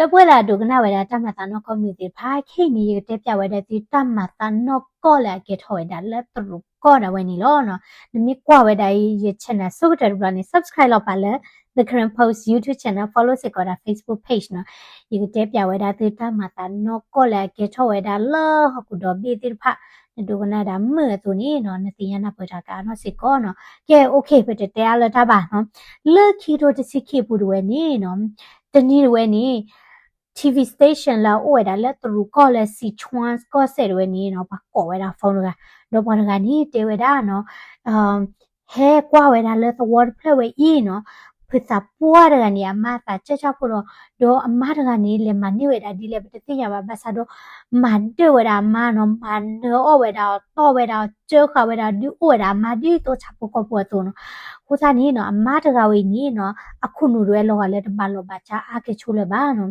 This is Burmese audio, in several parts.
ဒပွဲလာဒုကနာဝဲတာတမတာနောကွန်မြူတီဖာခိနီရတဲ့ပြဝဲတဲ့ဒီတမတာနောကောလာကေထောဝဲတာလက်တရကောတာဝဲနီလောနော်နမီကွာဝဲတာရချနာစုတဲ့ဘရနီ subscribe လောက်ပါလဲ the current post youtube channel follow စကောတာ facebook page နော်ရတဲ့ပြဝဲတာဒီတမတာနောကောလာကေထောဝဲတာလောဟကုတော့ဘီတိဖာဒုကနာဒါမဲသူနီနော်နတိယနာပတာကာနော်စကောနော်ကဲ okay ပဲတဲ့အားလတာပါနော်လက်ခီတို့တစီခိပူတွေနီနော်တနည်းဝဲနီ TV station la o era la tru ko la si chuan ko se ro ni no ba ko era phone ga no ba ga ni te we da no um he kwa we da la the word play we yi no ဖစ်စာပွားရကနေအမတာချက်ချဖို့တော့တော့အမတကနေလေမနေဝဲတာဒီလေပတတိယပါဘတ်စာတော့မန်တွေဝဲတာမနော်မန်တော့ဝဲတာတော့ဝဲတာကျဲခဝဲတာဒီဝဲတာမဒီတော့ချဖို့ကပေါ်တော့နော်ကိုစားနေနော်အမတကဝေးနေနော်အခုနူရဲလောကလည်းတမလောပါချာအကေချိုးလဲပါနော်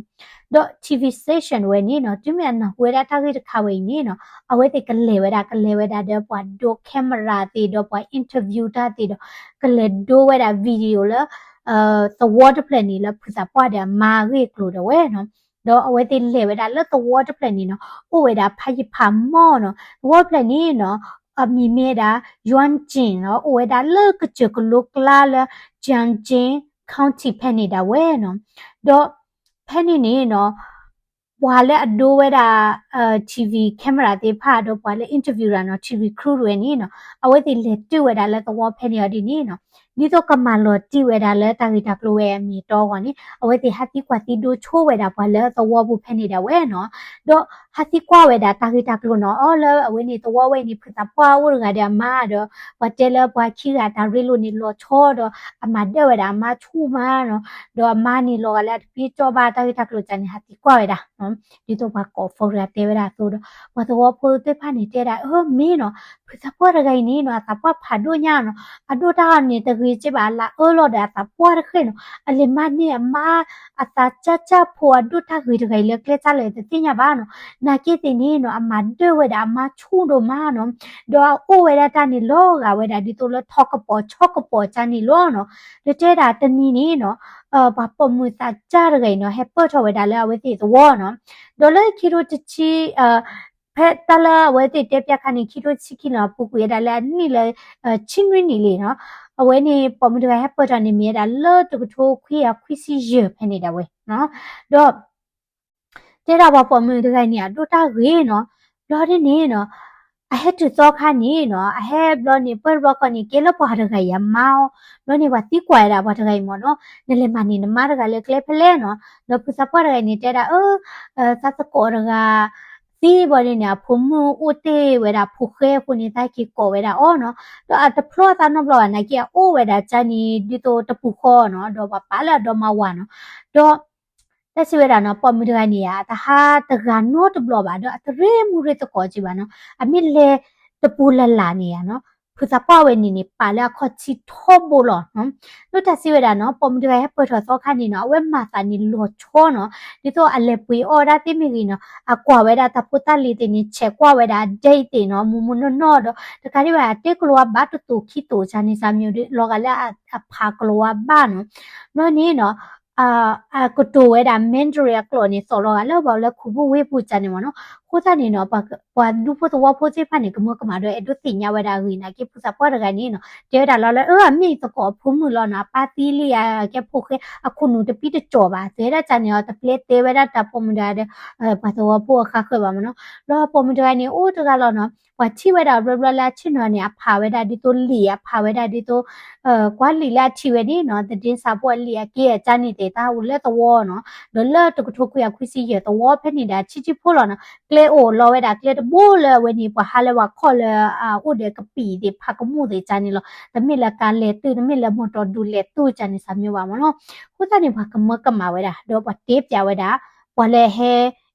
တော့ TV station ဝဲနေနော်သူမြန်နော်ဝဲတာတာကြီးတခါဝေးနေနော်အဝဲတိကလေဝဲတာကလေဝဲတာတော့ပွားဒိုကင်မရာတီတော့ပွားအင်တာဗျူးတာတီတော့ကလေဒိုဝဲတာဗီဒီယိုလား အာသဝတ်ပလက်နီလဖစာပွားတယ်မာရီကလိုတော့ဝဲနော်တော့အဝဲတင်လေဝဲဒါလက်သဝတ်ပလက်နီနော်အိုဝဲဒါဖာရဖာမောနော်ဝတ်ပလက်နီနော်အမီမေတာယွမ်ကျင်နော်အိုဝဲဒါလက်ကချကလုကလာလဂျန်ကျင် county ဖက်နေတာဝဲနော်တော့ဖက်နေနေနော်ဘွာလဲအဒိုးဝဲတာအဲ TV ကင်မရာသေးဖာတော့ဘွာလဲ interview ရာနော် TV crew တွေနေနော်အဝဲတိလက်တွေ့ဝဲတာလဲသဝဖဲနေရဒီနေနော် ဒီတော့ကမလောတိဝဲတာလဲတာဂီတာကလိုဝဲမီတော့ကွာနိအဝဲတိဟတိကွာတိဒိုချိုးဝဲတာဘွာလဲတော့ဘူးဖဲနေတာဝဲနော်တော့ဟတိကွာဝဲတာတာဂီတာကလိုနော်အော်လဲအဝဲနေတော့ဝဲနေဖတာပွားဝရကတဲ့မာတော့ဘတဲလဲဘွာချီတာဒါရီလိုနေလောချောတော့အမတဲ့ဝဲတာအမချူမာနော်တော့အမနေလောကလည်းပြေတော့ပါတာဂီတာကလိုချန်ဟတိကွာဝဲတာနော်ဒီတော့ဘာကောဖော်ရတဲ့ဝဲတာဆိုတော့ဘာတော့ပိုတဲ့ဖာနေတဲ့တာအော်မင်းနော်ဖတာပွားရကိုင်းနေနော်တာပွားဖာတို့ညာနော်အတို့တာနေတကြီးချစ်ပါလားအော်လို့တာတာပွားရခဲနော်အလမနေအမအတာချချဖွာတို့တာကြီးတကြီးလေကလက်ချလေတဲ့ညာပါနော်နာကိတင်နေနော်အမတို့ဝဲတာအမချူတို့မနော်တော့အိုဝဲတာနေလောကဝဲတာဒီတော့လထောက်ကပေါ်ချောက်ကပေါ်ချာနေလောနော်တဲ့တာတနီနေနော်အဘာပမှုစာကြရဂိနော်ဟက်ပတ်ထော်ဝဲတာလဲဝဲတိသဝနော်ဒေါ်လာကီရိုတချီအ ဖက်တလာဝဲတိတက်ပြခဏကီရိုချီကီနော်ပူကွေတာလဲနိလဲချင်းရင်းနီလေနော်အဝဲနေပမှုတကဟက်ပတ်ထော်နေမြေတာလောတကထိုးခွေးရခွေးစီရဖဲနေတာဝဲနော်တော့တဲ့တာဘာပမှုတကနေအတူတာရေနော်လော်တဲ့နေနော် I had to talk hani no I have lo ni per ro ko ni ke lo pa da ga ya mao lo ni wa ti kwa da ba da ga mo no ne le ma ni na ma da ga le kle phle no no pu sa pa da ga ni te da o sa sa ko da ga ဒီဘော်နေဖုံမှုဥတေဝဒဖုခဲဖုန်တိုက်ကီကိုဝဒအောနော်တော့အတဖလောတာနော်ဘလောနာကီအိုဝဒချာနီဒီတိုတပူခေါ်နော်တော့ပါလာတော့မဝါနော်တော့တက်စီဝရနော်ပေါ်မီဒကနေရတဟာတကနောတဘလပါတော့အတရေမူရတကောကြည့်ပါနော်အမိလေတပူလလာနေရနော် ဖူစာပဝဲနေနေပါလာခေါချီထောဘလောနော်လို့တက်စီဝရနော်ပေါ်မီဒရဲ့ပေါ်ထောခါနေနော်ဝဲမာစာနေလောချောနော်ဒီတော့အလေပွေအော်ဒါတိမီကီနော်အကွာဝဲတာတပူတလီတင်နေချက်ကွာဝဲတာဒိတ်တင်နော်မူမူနော်နော်တော့တခါလေးပါတက်ကလောဘတ်တူခီတိုချာနေစာမျိုးလောကလာအဖာကလောဘာနော်နော်နေနော်အာအကတိုဝဲတာမန်ဒရီယာကလောနေစောလောကလောဘောလခုဘဝေပူချန်နေမနော် ခိုးတဲ့နော်ပါပွာလူဖို့တော့ဖို့ချေဖာနေကမကမတော့အဲ့ဒုသိညာဝဲတာခီနာကိပူစာပွားရကနေနော်တဲတာလောလောအမိတကောဖုံမလောနာပါတီလီယာကဖို့ခဲအခုနုတပိတကြောပါတဲတာချန်ရောတပလက်တဲဝဲတာတပုံမဒါတဲ့ဘာတော့ဖို့ခါခွဲပါမနော်လောပုံမဒါနေအိုးတကလောနော်ဝချိဝဲတာဘလဘလာချင်နော်နေဖာဝဲတာဒီတိုလီယာဖာဝဲတာဒီတိုအဲကွာလီလာချီဝဲဒီနော်တတင်းစာပွက်လီယာကေချာနေတဲ့တာဝလက်တော့နော်ဒလတကထုခွေခွစီရတော့ဖက်နေတာချီချီဖို့လောနော်ကလေအိုလောဝဲတာကလေတဘိုးလေဝဲနေပဟာလေဝခေါ်လေအာဥဒေကပီဒီဖကမှုတွေချာနေလောတမီလကလေတူတမီလမတော်ဒူလေတူချာနေစမျိုးပါမနော်ခုတနေဘာကမကမဝဲတာတော့ပတေးပြဝဲတာဘဝလေဟဲ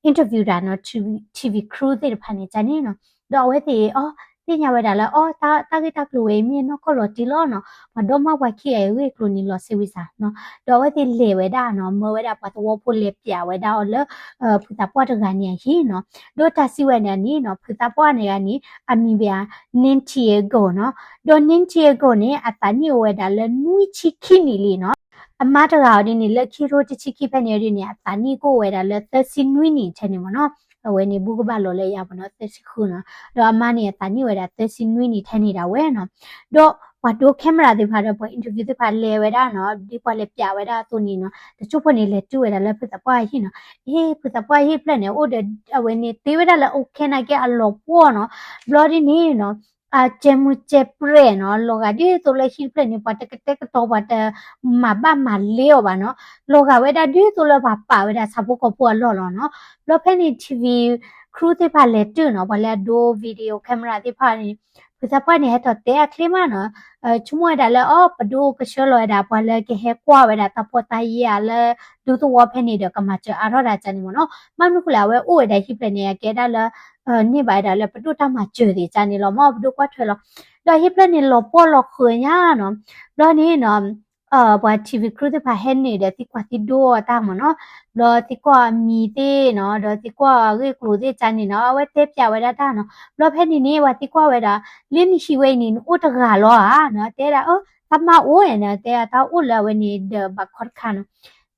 interview တာနော် TV TV crew တွေဖာနေချာနေနော်တော့ဝဲတီအော် တင်ညာဝဲတာလဲအော်တာတာဂီတာကလိုဝဲမြင်နော်ကောလော်တီလောနော်မတော့မဝိုက်ခိရဲဝဲကလိုနီလော်ဆေဝီစာနော်တော့ဝဲတီလေဝဲတာနော်မဝဲတာပတ်တော့ဖို့လေပြဝဲတာအော်လဲအဖူတာပွားတကန်နေဟီနော်တော့တာစီဝဲနေနီနော်ဖူတာပွားနေကနီအမီဗျာနင်းချီကိုနော်တော့နင်းချီကိုနေအတနီဝဲတာလဲနွီချီခိနီလီနော်အမတရာဒီနေလက်ခီရိုတချီခိဖနေရီနေအတာနီကိုဝဲတာလက်သစီနွီနီချနေမနော် ဝဲနေဘူးကပါလော်လဲရပါနော်သစီခုနော်တော့အမနေတာနီဝဲတာသစီနွီနီထနေတာဝဲနော်တော့ဝါဒိုကင်မရာတွေဖာတော့အင်တာဗျူးတွေဖာလဲဝဲတာနော်ဒီပွားလဲပြဝဲတာသူနီနော်တချို့ဖွနေလဲတူဝဲတာလဲဖစ်တပွားဟိနော်အေးဖစ်တပွားဟိပလက်နေအိုဒအဝဲနေတေးဝဲတာလဲโอเคနိုင်ကအလောပေါ်နော်ဘလော်ဒီနေနော် အချေမူချေပရဲနော်လောကဒီဆိုလဲရှိပလက်နေပတ်တကတက်တော့ပတ်မဘာမလေးရောပါနော်လောကဝဲတာဒီဆိုလဲပါပါဝဲတာစပုတ်ကပေါ်လော်လော်နော်လောဖဲနေ TV ခရူးတွေပါလဲတူနော်ဘာလဲဒိုဗီဒီယိုကင်မရာတွေပါနေပစပွားနေတော့တဲအခလီမနော်အဲချမွေဒါလဲအော်ပဒိုကရှလောဒါဘာလဲကဟဲကွာဝဲတာတပေါ်တိုင်ရလဲဒူတော့ဝဖဲနေတော့ကမချအရောဒါချန်နေမနော်မမခုလာဝဲအိုဝဲဒါဟိပလက်နေကဲဒါလဲ အဲနိဘိုင်ဒါလဲပဒိုတမကျွေဒီချန်နေလောမပဒိုကွာထွဲလောဒါဟိပလက်နေလောပေါ်လောခွေညာနော်လောနေနော်အာဘာ TV crew တဲ့ဖာဟဲနေတဲ့တိကွာတိဒိုတာမနော်လောတိကွာမီတဲ့နော်လောတိကွာရေကလိုတဲ့ချန်နေနော်ဝဲတဲ့ပြဝဲတာတာနော်လောဖဲနေနေဝတိကွာဝဲတာလင်းရှိဝဲနေဥတကလောဟာနော်တဲ့တာအော်တမအိုးရနေတဲ့တာဥလဝဲနေဒဘခွတ်ခါနော်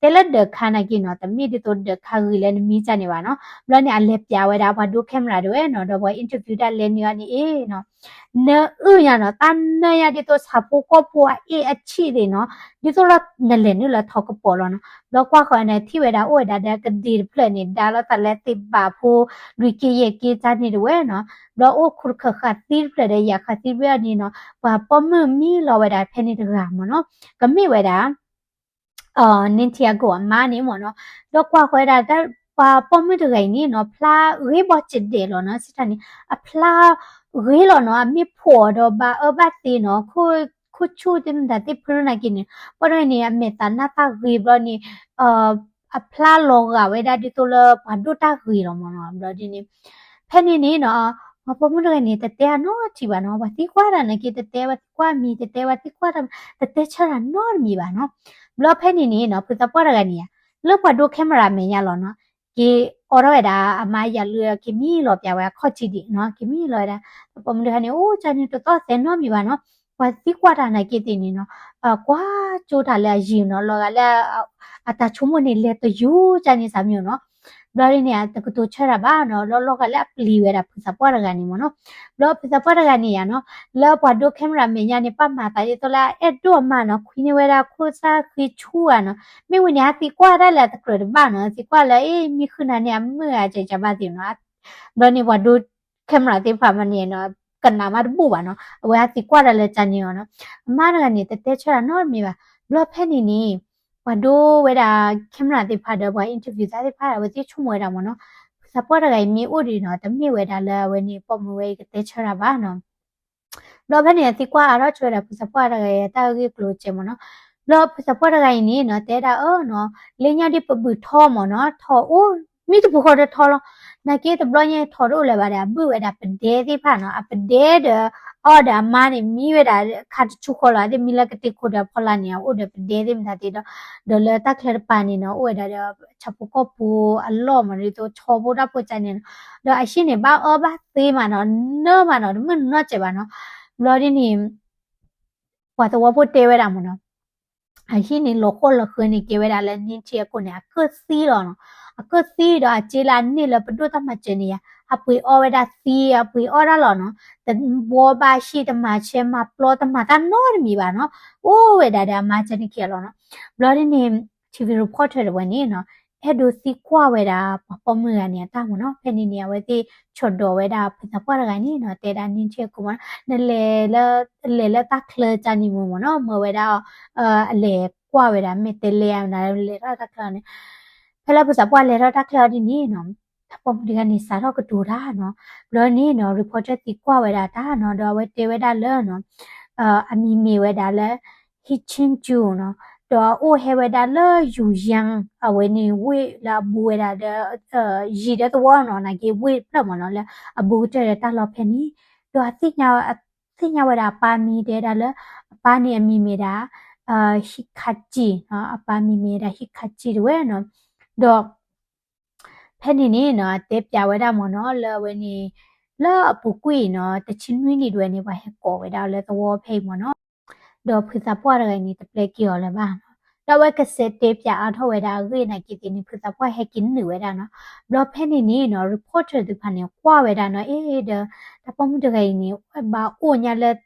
တဲလက်ဒခါနာကိနော်တမိဒီတိုဒခါရီလည်းမီချနေပါနော်ဘလောနေအလက်ပြဝဲတာဘာဒိုကင်မရာတွေနော်တော့ဘာအင်တာဗျူးတာလည်းနေရနေအေးနော်နော်ဥရနော်တန်နေရဒီတော့စာပိုကောပွားအေးအချီတွေနော်ဒီတော့လည်းလည်းနေလည်းထောက်ကပေါ်လို့နော်လောကွာခွန်နဲ့ထိဝဲတာဥဝဲတာတဲ့ကဒီပလက်နေတာတော့တလည်းတိပါဖို့လူကြီးရဲ့ကြီးချနေတယ်ဝဲနော်လောအိုခုခခတိပလက်ရဲ့ရခတိပြနေနော်ဘာပမမီလောဝဲတာဖဲနေတကမနော်ကမိဝဲတာ အော်နင်တီယာကိုအမနေမနော်တော့ကွာခွဲတာတပါပမတကိုင်နေနော်ဖလားရေဘချစ်တယ်လို့နော်စစ်တန်အဖလားရေလို့နော်မိဖို့တော့ဘာအဘတ်တီနော်ခုခုချူတင်ဒတိဖရနာကိနေပရနေအမေတနာတာရေဘနေအာအဖလားလောကဝဲဒါဒီတိုလဘာဒိုတာရေလို့မနော်ဘလဒီနေဖဲနေနေနော် မပမှုတွေနေတတဲနော်ချီပါနော်ဘာတိကွာရနေကိတတဲဘာတိကွာမီတတဲဘာတိကွာရတတဲချရာနော်မီပါနော်ဘလော့ဖဲနေနေနော်ပူတပွားရကနေလော့ဖတ်ဒိုကင်မရာမင်ရလောနော်ကေအော်ရဒါအမရလူကမီလောပြဝဲခေါ်ချီဒီနော်ကမီလောဒါပမှုတွေကနေအိုးချန်နေတော့တော့ဆယ်နော်မီပါနော်ဘာတိကွာတာနေကိတင်နေနော်အကွာကျိုးတာလဲရင်နော်လောကလည်းအတာချုံမနေလဲတယူချန်နေစာမျိုးနော် ဘလော်ရင်းနေတကတူချရပါနော်လောလောကလည်းပလီဝဲတာဖစပွားရကနေမနော်လောဖစပွားရကနေရနော်လောပွားဒိုကင်မရာမင်ညာနေပတ်မှာတာရတော့လာအဲ့တော့မနော်ခွင်းနေဝဲတာခိုးစားခွေချူရနော်မိဝင်ညာတီကွာရလာတကရဘာနော်တီကွာလဲအေးမိခုနာနေအมื่อအချေချပါတင်နော်ဘလောနေပွားဒိုကင်မရာတေဖာမနေနော်ကနာမတူပါနော်အဝဲတီကွာရလဲချန်နေနော်အမရကနေတဲတဲချရနော်မိပါဘလောဖဲနေနေ ဝဒိုဝဲတာကင်မရာတိဖာတော့ဘာအင်တာဗျူးစားတိဖာဝတိချုံဝဲတာမနော်စပေါ်ရဂိုင်မြေဥဒီနော်တမိဝဲတာလဲဝဲနေပေါ့မဝဲကတဲ့ချရာပါနော်လောဘနေတိကွာအရောချွဲတာစပေါ်ရဂိုင်တာကြီးကလိုချေမနော်လောစပေါ်ရဂိုင်နေနော်တဲတာအော်နော်လင်းညာဒီပပူထောမနော်ထောအိုးမိတပခေါ်တဲ့ထောလောနာကေတဘလညေထော်လို့လည်းပါတယ်ဘူးဝဲတာပဒဲတိဖာနော်အပဒဲတဲ့ order mani mi weda khat chu khola de mila kate khoda phola nia o de de de mtha te do do le ta kler pa ni no o da de chapu ko pu allo ma ri to cho bo da po cha ni do a shin ne ba o ba te ma no no ma no mu no che ba no lo di ni wa to wa po te weda mo no a shin ni lo ko lo khwe ni ke weda le ni che ko ne a ku si lo no a ku si do a che la ni le pu ta ma che ni ya အပွေအော်ဝဒါစီအပွေအော်ရလောနော်တဘောပါရှိတမချဲမပလောတမတာနော်မီပါနော်အိုးဝဒါဒါမချနိခေလောနော်ဘလော်ဒီနေ TV report တွေဝင်နေနော် အဲ့ဒိုစီကွာဝဲတာပေါ်မရနေတာမနော်ဖဲနေနေဝဲတိချွတ်တော်ဝဲတာဖစပွားရကနေနော်တဲတာနင်းချေကုမနလေလလေလတာခလချာနီမမနော်မဝဲတာအလေကွာဝဲတာမေတလေရနာလေရတာခလနေဖဲလာဖစပွားလေရတာခလဒီနေနော်ပုံဒီကနေစားတော့ကတူတာနော်ဘလို့နေနော် reporter တီကွာဝဲတာဒါနော်တော့ဝဲတေဝဲတာလဲနော်အာအမီမီဝဲတာလဲ hitchin chu နော် တော့အိုဟဲဝဲတာလဲယူယန်အဝဲနေဝဲလာဘူဝဲတာအဲရီတဲ့တော့နော်နာကေဝဲပြမနော်လဲအဘူတဲ့တာလောဖဲနီတော့အသိညာအသိညာဝဲတာပါမီတဲ့တာလဲပါနေအမီမီတာအာဟိခချီနော်အပါမီမီတာဟိခချီဝဲနော်တော့ဖက်နေနေနော်တဲပြဝဲတာမနော်လောဝဲနေလောအပူကွေနော်တချင်းနွေးနေတွေနေပါဟဲ့ကောဝဲတာလဲသဝဖိတ်မနော် တော့ဖိစာပွားရနေတပလက်ကီရောလဲပါတော့ဝက်ကစတေးပြအားထုတ်ဝဲတာရေနာကီတင်ဖူတာပွားဟက်ကင်းနေဝဲတာနော်ဘလော့ဖဲနေနေနော် reporter ဒီဖာနေကွာဝဲတာနော်အေးဒါတပမှုတကယ်နေဘာအိုညာလက်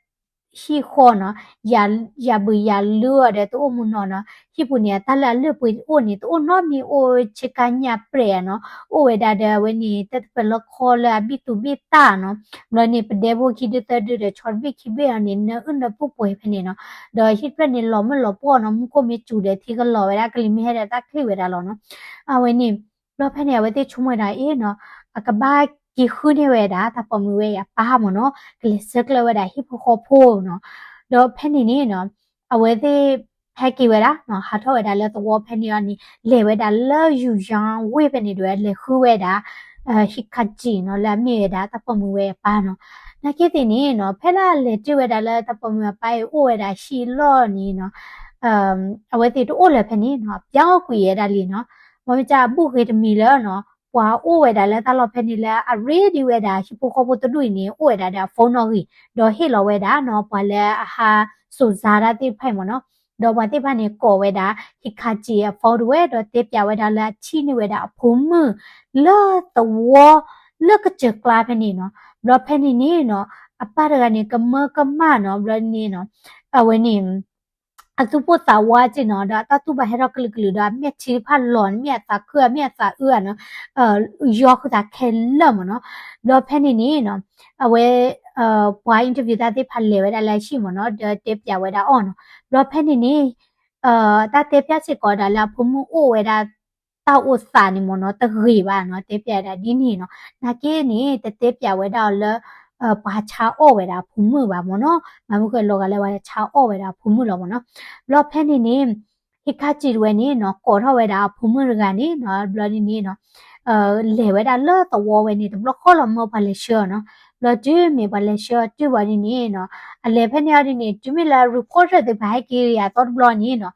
ฮีโคเนาะยาอยาบือยาเลือเดตัวมุนเนาะญี่ปุ่นเนี่ยตลาดเลือปุยอุ่นนี่ตัวน้อมีโอเชกันยาเปรเนาะโอเวดาเดเวนี่แต่เป็นละครละบิตุบิตาเนาะเล้วนี่เป็นเดวคิดแต่ดูเดชอนบิคิเบอันนี้เนื้ออื่นเดผู้ป่วยเป็นี่เนาะโดยคิดเป็นนี่หลอมันหลอป้อเนาะมันก็มีจุดเดที่ก็หลอเวลากลิมให้ได้ตักที่เวลาหลอเนาะเอาเวนี่เราแพเนี่ยไว้ที่ช่วยได้เนาะอากาบา အဝဲသေးဖက်ကီဝဲတာနော်ဟာထောက်ဝဲတာလဲတော့ဖက်နီရနီလေဝဲတာလဲယူယန်ဝဲပဲနေတွေလေခူဝဲတာအဲဟိခတ်ဂျီနော်လာမြေတာတပမှုဝဲပါနော်နာကေတင်နေနော်ဖက်လာလေကျွဝဲတာလဲတပမှုပါရဲ့အိုဝဲတာရှီလော့နီနော်အမ်အဝဲသေးတို့လဲဖက်နီနော်ပြောင်းကွေရတာလီနော်မမကြပုခေတမီလဲနော် ပွာအိုဝဲတာလဲတလော့ဖက်နီလဲအရေဒီဝဲတာရှိပိုခေါ်ပိုတူနေအိုဝဲတာဒါဖုန်းတော့ကြီးတော့ဟေလော်ဝဲတာနော်ပွာလဲအဟာဆိုဇာရတိဖိုင်မနော်တော့ဘာတိဖာနေကောဝဲတာဟိခါချီဖော်ဒဝဲတော့တေပြဝဲတာလာချီနေဝဲတာအဖုံးမလာတဝလကချကလာဖနေနော်ဘလဖနေနေနော်အပါရကနေကမကမနော်ဘလနေနော်အဝဲနေ အသူပုတာဝါချင်နော်ဒါတတူဘဟရကလကလူဒါမြက်ချီဖာလွန်မြက်တာခွမြက်တာเอื้อနော်အဲယောခတာခဲလမနော်လောဖနေနေနော်အဝဲအာဘွားအင်တာဗျူးတာတိဖာလေဝဲဒါလိုက်ရှိမနော်ဒါတက်ပြဝဲဒါအော်နော်လောဖနေနေအာတာတက်ပြစစ်ကောဒါလာဖုံမှုအိုဝဲဒါတောက်ဥစာနေမနော်တခေပါနော်တက်ပြတာဒီနေနော်နာကေနေတက်တက်ပြဝဲဒါလောအ ဘာချာအော့ဝဲတာဖုံမှုပါမနော်မမှုကလောကလည်းဝဲချာအော့ဝဲတာဖုံမှုလောမနော်လောဖနေနေဟိခါချီဝဲနေနော်ကောထောဝဲတာဖုံမှုရကနေနော်ဘလနေနေနော်အဲလေဝဲတာလောတဝဝဲနေဘလခေါ်လမောပါလေရှောနော်လတူမေပါလေရှောတူပါနေနေနော်အလေဖက်နေရနေတူမီလာရီပေါ်ရတဲ့ဘိုင်ကီရီယာတော့ဘလနေနော်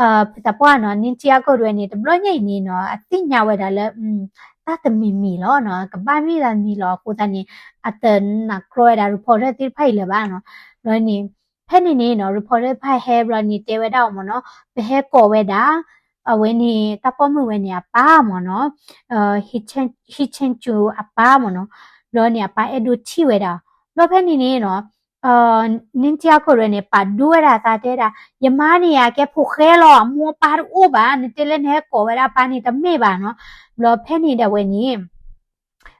အာပတပွားနော်နင်ချီယာကိုရွယ်နေတဘလညိနေနော်အတိညာဝဲတာလဲอืมတာတမီမီလောနော်ကပါမီလာမီလောကိုတနေ အတနာကရောဒါရီပေါ်ရတဲ့ဖိုင်လေပါနော်လောနေဖက်နေနေနော် reported ဖိုင်ဟဲဘလနေတဲဝဲတော့မနော်ဘဟဲကောဝဲတာအဝဲနေတပေါ်မှုဝဲနေပါမနော်အာဟီချန်ဟီချန်ချူအပါမနော်လောနေပါအဲ့ဒူချီဝဲတာလောဖက်နေနေနော်အာနင်းချာကိုရနေပါဒူရတာတဲ့တာယမနီယာကဲဖုခဲလောမောပါအိုဘာနေတလဲနေကိုဝဲတာပါနေတမေပါနော်လောဖက်နေတဲ့ဝဲနေ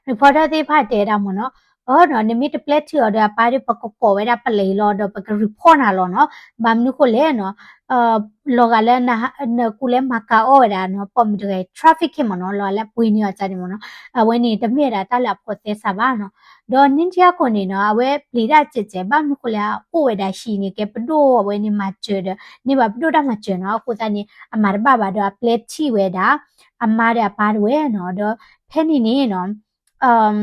reporter သေးဖတ်တဲတာမနော် အော်နော်နိမိတပလက်ချီအော်ဒါပါရပကကောဝဲတာပလေလောတော့ပက report နာလောနော်ဘာမနုကိုလဲနော်အာလောကလည်းနာနကူလဲမကာအော်ဒါနော်ပုံမတွေ traffic ခင်မနော်လောလည်းပွေးနေကြတယ်မနော်အဝဲနေတမြက်တာတက်လာဖို့သေးစားပါနော်ဒေါ်နင်းချာကိုနေနော်အဝဲပလီရချစ်ချဲဘာမနုကိုလဲအိုဝဲတာရှိနေကဲပဒိုအဝဲနေမှာချဲနေပါပဒိုတာမှာချဲနော်ကိုတနေအမာဘာဘာတော့ plate ချီဝဲတာအမားရပါဝဲနော်တော့ဖဲနေနေနော်အမ်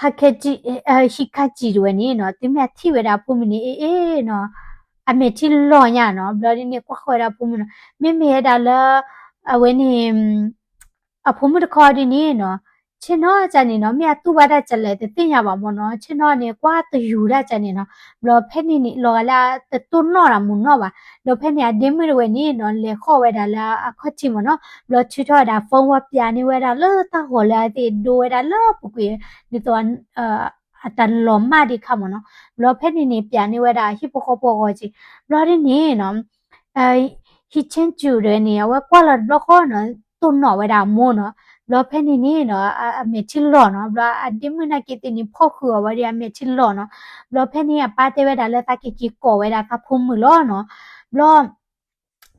ဟာကဂျီအရှိခဂျီရနေနော်တိမြတ်ထိဝရဖုမနေအေးအေးနော်အမေတီလောညာနော်ဘလဒီနေကွာခွဲရဖုမနော် မေမေဒါလာအဝင်းနေအဖုမတခေါ်ဒီနေနော်ချင်တော့ကြနေနော်မြတ်သူ့ဘာတဲ့ကြလဲတင်ရပါမနော်ချင်တော့နေကွာတယူရကြနေနော်ဘလဖက်နေနေလောလာတုနော်ရမနော်ပါလောဖက်နေအဒင်းမရဝနေနော်လေခေါ်ဝဲတာလာအခွတ်ချီမနော်ဘလချီတော့တာဖုန်းဝပြနေဝဲတာလောတာဟောလာတဲ့ဒိုဝဲတာလောပုကွေဒီတော့အာအတန်လောမဒီခမနော်ဘလဖက်နေနေပြနေဝဲတာဟိပခေါ်ပေါ်ခေါ်ချီဘလဒီနေနော်အဲဟိချင်းကျူရနေဝဲကွာလာဘလခေါ်နော်တုနော်ဝဲတာမို့နော် လောဖဲနေနေနော်အမေချီလောနော်ဘလာအဒီမနာကီတင်ဖောက်ခွာဝရီအမေချီလောနော်လောဖဲနေပါတေဝဲဒါလက်တကီကီကောဝဲဒါကဖုံမလောနော်ဘလော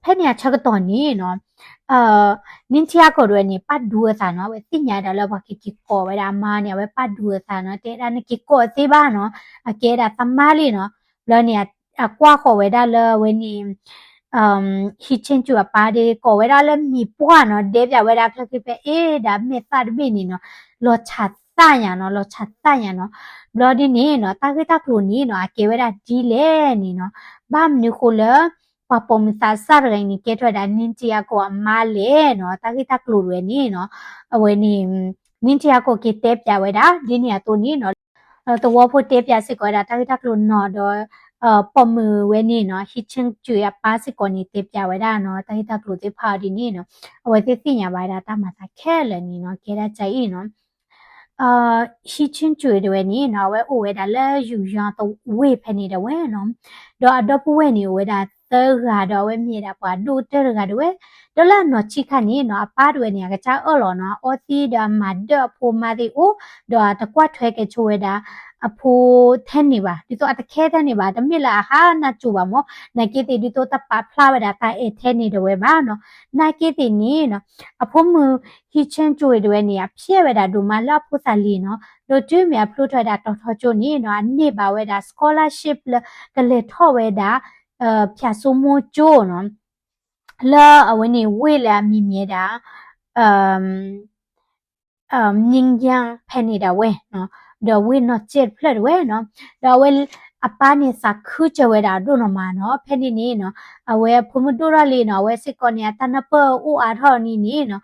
ဖဲနေချက်တော့နေနော်အာနင်းချာကိုရနေပတ်ဒူဆာနော်ဝဲတင်ညာဒါလောဘကီကီကောဝဲဒါမာနေဝဲပတ်ဒူဆာနော်တဲဒါနေကီကောသေးပါနော်အကဲဒါတမလေးနော်ဘလောနေအကွာခေါ်ဝဲဒါလောဝဲနေ um hi chen chu pa de ko we da le mi pwa no de pya we da klak pe e da me ta de ni no lo cha ta ya no lo cha ta ya no blo di ni no ta ke ta klo ni no a ke we da di le ni no ba m ni ko le pa pom sa sa re ni ke thwa da nin chi ya ko ma le no ta ke ta klo re ni no a we ni nin chi ya ko ke te pya we da di ni ya to ni no တော့ဝဖို့တေးပြစစ်ကောတာတာတာကလို့နော်တော့ uh ပေါ်မူဝဲနေနော် hitching ကျွေပါစကောနေတေပြဝဲတာနော်တိုင်တာကလို့တေဖာဒီနေနော်အဝဲတေသိညာပါတာတမသာခဲလည်းနေနော်ကဲတာကြိုင်နော်အာရှိချင်းကျွေတွေနေနော်ဝဲအိုဝဲတာလဲယူရတော့ဝေဖနေတယ်ဝဲနော်တော့အတော့ပဝဲနေဝဲတာ သကတော့ဝဲမြေတာပွားဒိုတဲကတော့ဝဲဒလနော်ချိခနေနော်အပါတွေနေကချာအော်လောနော်အော်စီဒါမဒဖိုမာဒီအိုတော့တကွတ်ထွဲကချိုဝဲတာအဖိုးထဲနေပါဒီတော့အတခဲတဲ့နေပါတမစ်လာဟာနာချူပါမောနကေတီဒီတော့တပဖလာဝဒါတာအဲထဲနေတော့ပါနော်နာကေတီနေနော်အဖိုးမဟီချန်ကျွေတွေနေရဖြဲဝဒါဒူမလာဖို့စာလီနော်တို့ကျွေးမြဖလို့ထွက်တာတော်တော်ချိုနေနော်အနေပါဝဲဒါ scholarship ကလေးထော့ဝဲဒါ 呃，撇苏莫做呢，了我呢为了咪咪的，嗯，呃，人家陪你的喂呢，的为呢接不了喂呢，的为အပားနေစာခုချဝဲတာတို့နော်မနော်ဖဲနေနေနော်အဝဲဖုံမတို့ရလေးနော်ဝဲစစ်ကောနေတနပအိုအားထော်နီနေနော်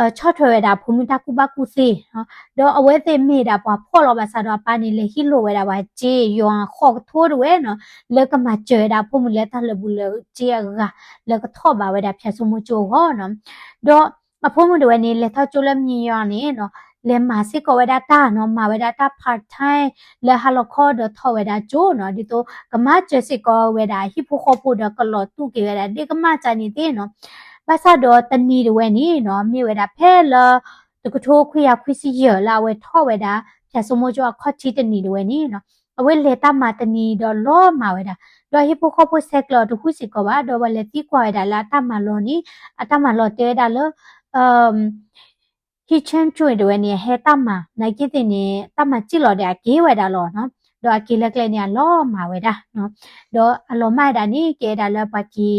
အချော့ထွဲတာဖုံမတကူဘကူစီနော်တော့အဝဲသိမိတာပွားဖော့လောပါစားတော့ပါနေလေဟီလိုဝဲတာပါဂျေယွန်ခေါ့ထိုးရဲနော်လက်ကမကျွဲတာဖုံမလက်ထလဘူးလေဂျေကလက်ကထော့ပါဝဲတာဖြတ်စုံမချိုဟောနော်တော့အဖုံမတို့နေလက်ထချိုလက်မြင်ရနေနော်လေမာစစ်ကောဝဒတာနော်မာဝဒတာ part time လေဟလခောဒထဝဒဂျိုနော်ဒီတော့ကမချစစ်ကောဝဒဟိဖိုခောပိုဒကလောတုကေဝဒဒီကမချနေတေနော် ဘာသာတော့တနီတဝဲနီနော်မြေဝဒဖဲလတကထိုးခွေရခွစီရလာဝဲထောဝဒဖြတ်စမိုးကျော်ခော့ချီတနီတဝဲနီနော်အဝဲလေတမတနီတော့လောမာဝဒတော့ဟိဖိုခောပိုဆက်ကလောတခုစီကောပါတော့ဝလေတိကွာဒါလာတမလောနီအတမလောတဲဒါလောအမ်ဟိချန်ကျွေတွေနေဟဲတမနိုင်ကိတဲ့နေတမကြည့်လို့တဲ့ဂေးဝဲတာလောနော် တော့ကီလက်ကလေးနေလောမှာဝဲတာနော်တော့အလောမိုက်တာနေကဲတာလပကီ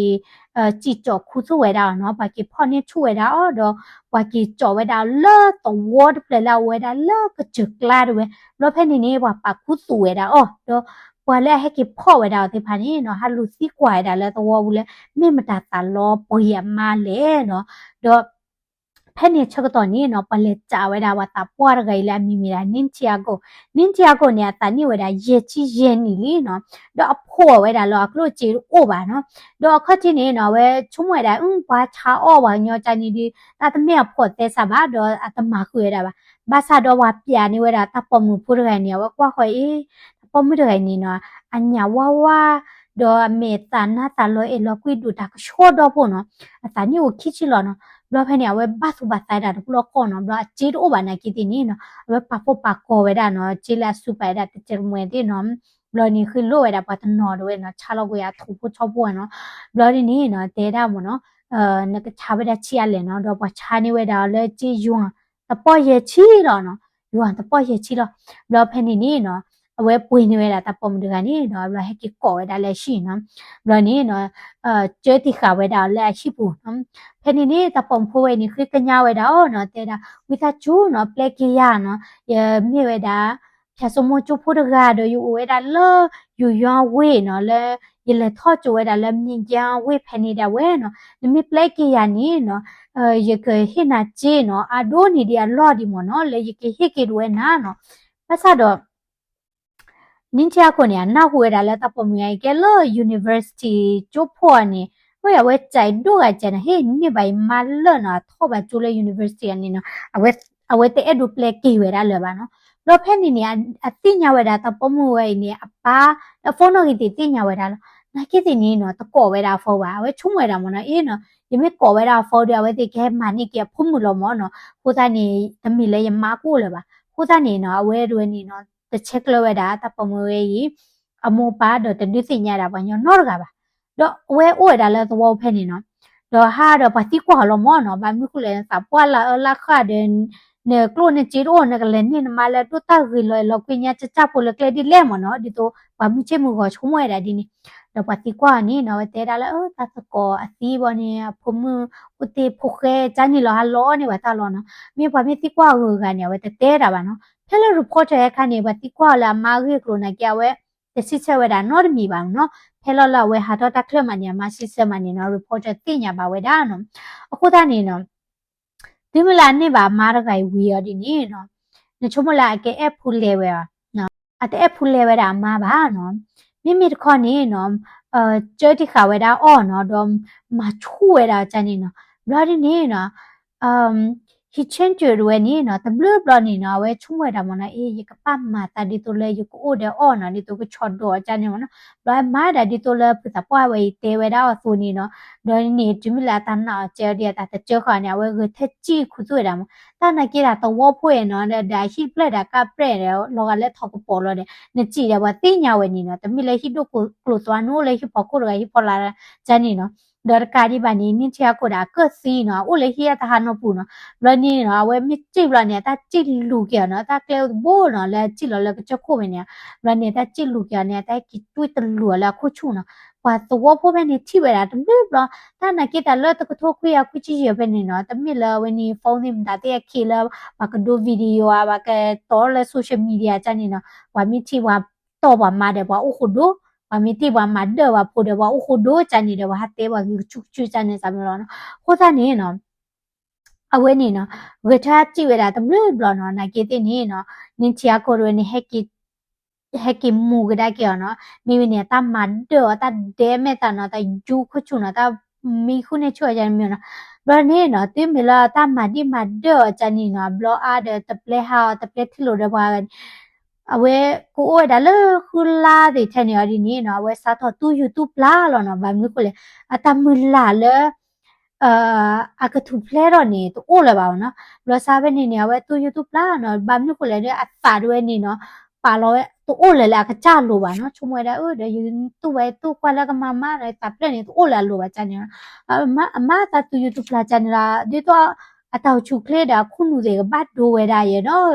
အဲကြည့်ကြောခုစုဝဲတာနော်ပကီဖော်နေချူဝဲတာအော်တော့ပကီကြောဝဲတာလောတော့ word play လာဝဲတာလောကချကလာဝဲလောဖဲနေနေပပခုစုဝဲတာအော်တော့ပွာလဲဟဲကဖော့ဝဲတာဒီဖာနေနော်ဟာလူစီကွာတာလဲတော့ဘူးလဲမေမတာတာလောပေါ်ရမလဲနော်တော့ ဖက်နေချက်တော့နေနော်ပလက်ကြဝဲတာဝတာပွားရခိုင်လာမိမိတာနင်းချာကိုနင်းချာကိုเนี่ยตานี่ဝဲတာရေချီရဲနီလीနော်တော့အဖို့ဝဲတာလောကလို့ချီအိုပါနော်တော့ခတ်ချင်းနေနော်ဝဲချုံးဝဲတာအင်းဘာချာအော့ပါညောချာနီဒီတာတမေဖို့တဲစားပါတော့အတမခွေတာပါဘာသာတော့ဝပြနေဝဲတာတပမှုဖုရခိုင်နေဝကွာခွေအေးပမှုရခိုင်နေနော်အညာဝဝတော့မေတနာတလောအေလောကွိဒူတာချောတော့ဖို့နော်အတနီကိုခိချီလောနော် ဘလဖနေအဝဲဘတ်စုဘတ်ဆိုင်တာဘလကောနော်ဘလချီတိုဘာနာကီတီနီနော်အဝဲပဖို့ပါကောဝဲတာနော်ချီလာစုပိုင်တာတချေမွေတီနော်ဘလနီခီလိုဝဲတာပတ်နော်တော့နော်ချာလောက်ကိုရထူဖို့ချောဖို့နော်ဘလဒီနီနော်တဲတာမနော်အဲနကချာဝဲတာချီရလဲနော်တော့ပချာနေဝဲတာလဲချီယွန်းတပေါ်ရဲ့ချီတော့နော်ယွန်းတပေါ်ရဲ့ချီတော့ဘလဖနေနီနော် အဝဲပွေနေရတာတပုံတကနေနော်ဘလဟက်ကကောဝဲတာလည်းရှိနော်ဘလနေနော်အဲကျဲတိခါဝဲတာလည်းရှိဘူးနော်ဖနေနေတပုံဖိုးဝဲနေခကညာဝဲတာအော်နော်တဲတာဝိသချူနော်ပလက်ကီယာနော်ရမြေဝဲတာဖြတ်စမချိုဖိုးတကားတော့ယူဝဲတာလောယူရွာဝဲနော်လဲရလေထော့ကြဝဲတာလဲမြင်ကြဝဲဖနေတာဝဲနော်နမီပလက်ကီယာနေနော်အဲရကဟိနာချေနော်အဒိုနီဒီအလော်ဒီမနော်လေရကဟိကေဝဲနာနော်ပတ်စတော့ နင်းချာကိုနေနောက်ဝဲတာလဲတပမီကဲလော university ကျိုးဖို့နေဟိုရဝဲကြိုင်တို့ကကျန်ဟေးနိဘိုင်မလနော်ထောပါကျိုးလေ university အနေနော်အဝဲအဝဲတဲ့အဲ့ဒူပလက်ကေဝဲတာလဲပါနော်လောဖက်နေနေအတိညာဝဲတာတပမဝဲနေအပါဖုန်းတော့ဒီတိညာဝဲတာလောနာကိတိနေနော်တကောဝဲတာဖောပါဝဲချုံဝဲတာမနော်အေးနော်ယမေကောဝဲတာဖောတယ်ဝဲတိကဲမနိကဖုံမလို့မောနော်ကိုသားနေတမီလဲယမကိုလဲပါကိုသားနေနော်အဝဲတွေနေနော် တစ်ချက်ကလဝဲတာတပမဝဲကြီးအမောပါတော့တနည်းစညာတာပါညောနော်ကပါတော့ဝဲအိုတာလဲသဘောဖက်နေနော်တော့ဟာတော့ပါတိကွာလောမောနော်ဘာမြခုလဲစပွာလာလာခါတဲ့နေကလိုနေချီရိုနေကလည်းနေမလာတူတာဂီလောလောကညာချချပိုလကလေဒီလဲမနော်ဒီတော့ဘာမြချေမှုကိုချုံဝဲတာဒီနေတော့ပါတိကွာနေနော်တဲတာလဲအော်တတ်ကောအစီဘောနေဖုံမှုဥတေဖုခဲချာနီလောဟာလောနေဝတာလောနော်မြေဘာမြေတိကွာကိုကနေဝဲတဲတာပါနော် ဖဲလေ report ရဲ့ခ ane ဘာတိကွာလာမာဂီကလိုနာကြဝဲတစစ်ချက်ဝဲတာနော်မီပါနော်ဖဲလောလာဝဲဟာတော့တက်ခလမနီမရှိစမနီနော် report တင်ညာပါဝဲတာနော်အခုသားနေနော်ဒီမလာနေပါမာရဂိုင်ဝီရဒီနေနော်နချုံမလာကဲအဖူလေဝဲနော်အတဲအဖူလေဝဲတာမာပါနော်မိမိတခေါနေနော်အာကျဲတိခါဝဲတာအော်နော်တော့မချူဝဲတာချန်နေနော်ဘလာဒီနေနော်အမ်ဟီချင်းကျွေရွယ်နေနော်တဘလဘလနေနော်ဝဲ ချုံဝဲတာမနော်အေးရကပမတာဒီတိုလေယကိုအိုတဲ့အော်နော်ဒီတိုကချော့တော့ချန်နေမနော်ဘလာမာဒါဒီတိုလေပတာပွားဝဲတေဝဲတာဆိုနေနော်ဒေါ်နေဂျမီလာတနာကျဲတဲ့တာကျဲခါနေဝဲကထက်ကြည့်ခုဆွဲတာမတာနာကေတာတော့ဖွေနော်ဒါဟိပလက်တာကပရက်ရောလောကလက်ထောက်ပေါ်လို့တဲ့နကြည့်တယ်ဘာသိညာဝဲနေနော်တမီလေဟိတို့ကိုကလိုသွားနိုးလေဟိပေါ်ကိုရဟိပေါ်လာချန် နေနော်ဒေါ်ကာဒီဘာနေနင်းချာကိုဒါကစီနော်အိုလေဟိရတာဟာနော်ပူနော်လနေနော်ဝဲမြကြည့်လာနေတာကြည့်လူကြနော်တာကလေဘိုးနော်လဲကြည့်လို့လဲချက်ခုမနေလနေတာကြည့်လူကြနေတာကီတွေ့တလူလာခုချုနော်ဘာတော့ဖို့ပဲနေထိဝဲတာတမီဘလာတာနာကေတာလဲတကထိုခွေရခွချီရပဲနေနော်တမီလာဝနေဖုန်းနေမတာတဲ့ခေလာဘာကဒိုဗီဒီယိုอ่ะဘာ ကတော်လဲဆိုရှယ်မီဒီယာချန်နေနော်ဝါမီချီဝါတော့ပါမာတယ်ဘာအခုဒိုဘာမီတိဘာမတ်တော့ဘာပို့တယ်ဘာအခုဒိုချန်နေတယ်ဘာဟာတဲဘာချူချူချန်နေစမ်းလို့နော်ဟိုသားနေနော်အဝဲနေနော်ဝထားကြည့်ရတာတမလို့ဘလနော်နာကေတင်နေနော်နင်ချာကိုရနေဟက်ကီဟက်ကီမူကဒါကေနော်မိမိနေတာမတ်တော့တာဒဲမဲ့တာနော်တာဂျူခချူနော်တာမိခုနေချွေကြမြေနော်ဘလနေနော်တင်မလာတာမဒီမတ်တော့ချန်နေနော်ဘလောအားတဲ့တပလက်ဟာတပလက်ထီလိုတဲ့ဘာ အဝဲကိုအိုဒါလခုလာတဲ့ချန်ရဒီနေနော်အဝဲစားတော့သူ YouTube လာလောနော်ဘာမျိုးကိုလေအတမလာလေအာအကတူဖလဲတော့နေသူအိုလည်းပါအောင်နော်ဘလစားပဲနေနေဝဲသူ YouTube လာနော်ဘာမျိုးကိုလေအစာတွေနေနော်ပါလောသူအိုလည်းလာကကြလို့ပါနော်ချုံမွေတဲ့အိုတဲ့ယူသူဝဲသူကွာလာကမမတဲ့တပ်ပြနေသူအိုလာလို့ပါချန်နေအမအမတာသူ YouTube လာချန်လာဒီတော့အတောက်ချူကလေးတာခုနူတွေကဘတ်ဒိုဝဲတာရေနော်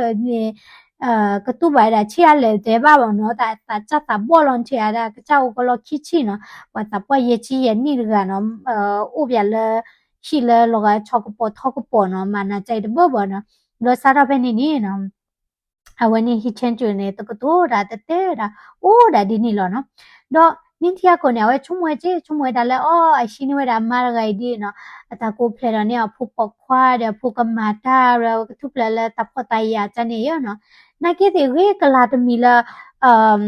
အာကတူပါတာချီရလေတဲ့ပါဘောနော်တာတာချတာဘောလွန်ချီရတာကချောက်ကလောခိချီနော်ဝတ်တာပွရဲ့ချီရဲ့နိရကနော်အိုပြလဲရှိလဲလောကချောက်ကပေါ်ထောက်ကပေါ်နော်မနာကြိုက်တဲ့ဘောဘောနော်လောစားတော့ပဲနေနေနော်အဝနေဟိချန်ကျွနေတကတိုဒါတတဲဒါအိုးဒါဒီနေလောနော်တော့ နင်းတီယာကိုနေဝဲချုံဝဲကြီးချုံဝဲဒါလဲအော်အရှိနေဝဲဒါမာဂိုင်ဒီနော်အတာကိုဖလေရနေအဖုပခွာတဲ့ဖုကမာတာရထုပလလဲတဖတိုင်ယာချနေရနော်နာကေတေရေကလာတမီလာအမ်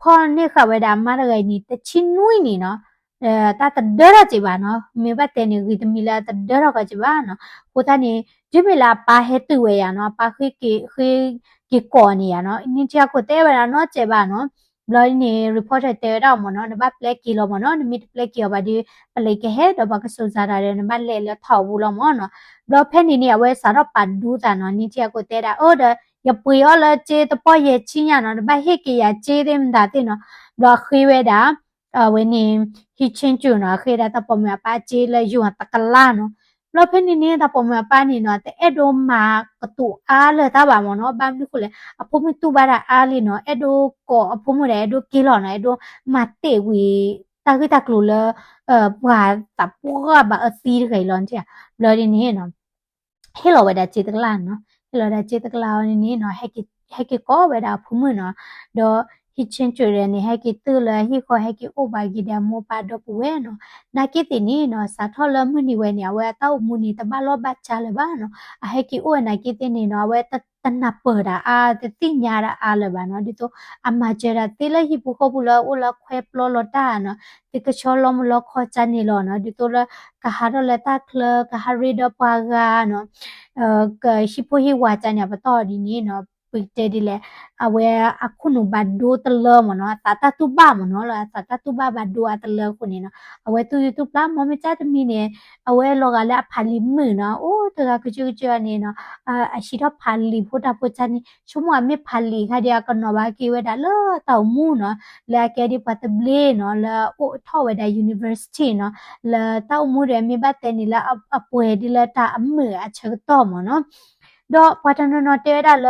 ဖော်နေခဝဲဒါမာဂိုင်နီတချင်းနွိနေနော်အဲတာတဒရကြပါနော်မေဘတ်တဲ့နေဂီတမီလာတဒရကကြပါနော်ဟိုတနေဂျမီလာပါဟဲတူဝဲရနော်ပါခိကေခေကေကောနေရနော်နင်းချာကိုတဲဝဲရနော်ကျေပါနော် ဘလော်နေ report တဲ့တော့မနော်နဘပလက်ကီလောမနော်နမီပလက်ကီဘာဒီပလက်ကဟဲတော့ဘကဆူဇာရတဲ့နဘလဲလထောက်ဘူးလောမနော်ဘလော်ဖဲနေနေဝဲစားတော့ပတ်ဒူးတာနော်နင်းချာကိုတဲတာအော်ဒရပွေရောလကျေတပေါ်ရဲ့ချင်းရနော်နဘဟိကေရကျေတဲ့မတာတဲ့နော်ဘလော်ခွေးဝဲတာအဝင်းနေဟိချင်းကျွနော်ခေတာတပေါ်မှာပါကျေးလဲယူဟာတကလာနော် လောဖနေနေတာပေါ်မှာပါနေနော်တဲ့အဲ့ဒိုမာကတူအားလေတာပါမနော်ဘာမလို့လဲအဖို့မတူပါတာအားလီနော်အဲ့ဒိုကောအဖို့မလဲအဲ့ဒိုကီလောနော်အဲ့ဒိုမတေဝီတာခိတာကလူလ呃ဘာတပူကဘာအစီခေလွန်ချာလော်ဒီနေနော်ဟဲလောဝဒါချေတကလာနော်ဟဲလောဒါချေတကလာနေနော်ဟက်ကဟက်ကကောဝဒါဖုံမနော်တော့ hi chen chu re ni ha ki tu la hi kho ha ki o ba gi da mo pa do pu we no na ki ti ni no sa tho la mu ni we ni we ta u mu ni ta ba lo ba cha le ba no a ha ki o na ki ti ni no we ta ta na pa da a ti ti nya da a le ba no di to a ma je da ti la hi pu kho pu la o la khwe plo lo ta no ti ka cho lo mo lo kho cha ni lo no di to la ka ha ro le ta kle ka ha ri do pa ga no ka hi pu hi wa cha nya ba to di ni no ပိတဲဒီလေအဝဲအခုနဘဒိုတလမနော်တာတာတူဘာမနော်လာတာတာတူဘာဘဒိုအတလခုနေနော်အဝဲတူတူပလာမမချတ်မီနေအဝဲလောကလည်းဖာလီမနော်အိုးတကကချူချူနေနော်အရှိတော့ဖာလီဖို့တာဖို့ချနေချုံမမေဖာလီခါဒီကနော်ဘာကေဝဲတာလောတောက်မှုနော်လာကဲဒီပတ်ဘလေနော်လာအိုထောဝဲတာ university နော်လာတောက်မှုရမြေဘတ်တဲနီလာအပွဲဒီလာတာအမေအချက် တော့မနော်တော့ပတနနတဲဒါလ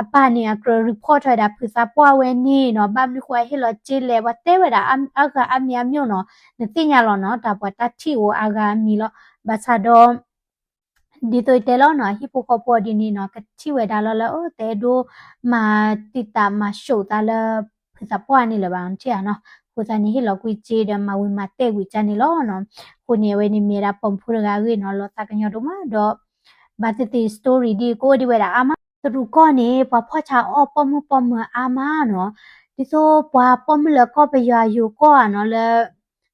အပနီအကရ report ရတာဖစပွားဝဲနေနော်ဘာမခွဲဟဲလချေလေဝတဲဝဒါအကအမြမြို့နော်နတိညာလောနော်ဒါပတတိဝအာဂမီလောဘာသာတော့ဒီတော့တဲလောနော်ဟိပိုကပေါ်ဒီနီနော်ကတိဝဲဒါလောလောတဲဒိုမာတိတာမရှုတာလဖစပွားနေလဘာချေနော်ကိုစနေဟလောကွီချေဒမဝီမတဲဝီချန်နေလောနော်ကိုနေဝဲနေမီရာပုံဖူရကဝေနော်လောတကညောတို့မတော့ ဘာတတိစတိုရီဒီကိုဒီဝဲတာအာမသူကောနေပွားဖွားချအောပမှုပမအာမနော်ဒီဆိုပွားပမလကောပရယူကောနော်လေ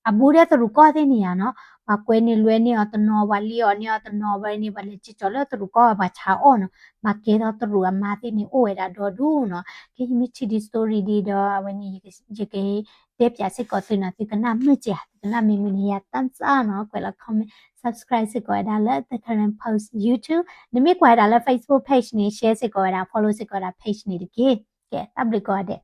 အဘူရဲသူကောသိနေရနော်ဘာကွဲနေလွဲနေအတနောဝလီအနေအတနောဝဲနေဘာလေချစ်ချော်လသူကောဘာချာအောနော်ဘာကဲတော့သူအမသိနေအိုဝဲတာဒေါ်ဒူနော်ကိမိချီဒီစတိုရီဒီတော့ဝနေရေကေ တဲ့ပြစစ်ကောသိနာတိကနာမြကြကနာမီမီနီယာတန်စာနော်ကွယ်လာ comment subscribe စစ်ကောဒါလဲ the current post youtube နမိကွယ်ဒါလဲ facebook page နေ share စစ်ကောဒါ follow စစ်ကောဒါ page နေတကေကဲ public ကောတဲ့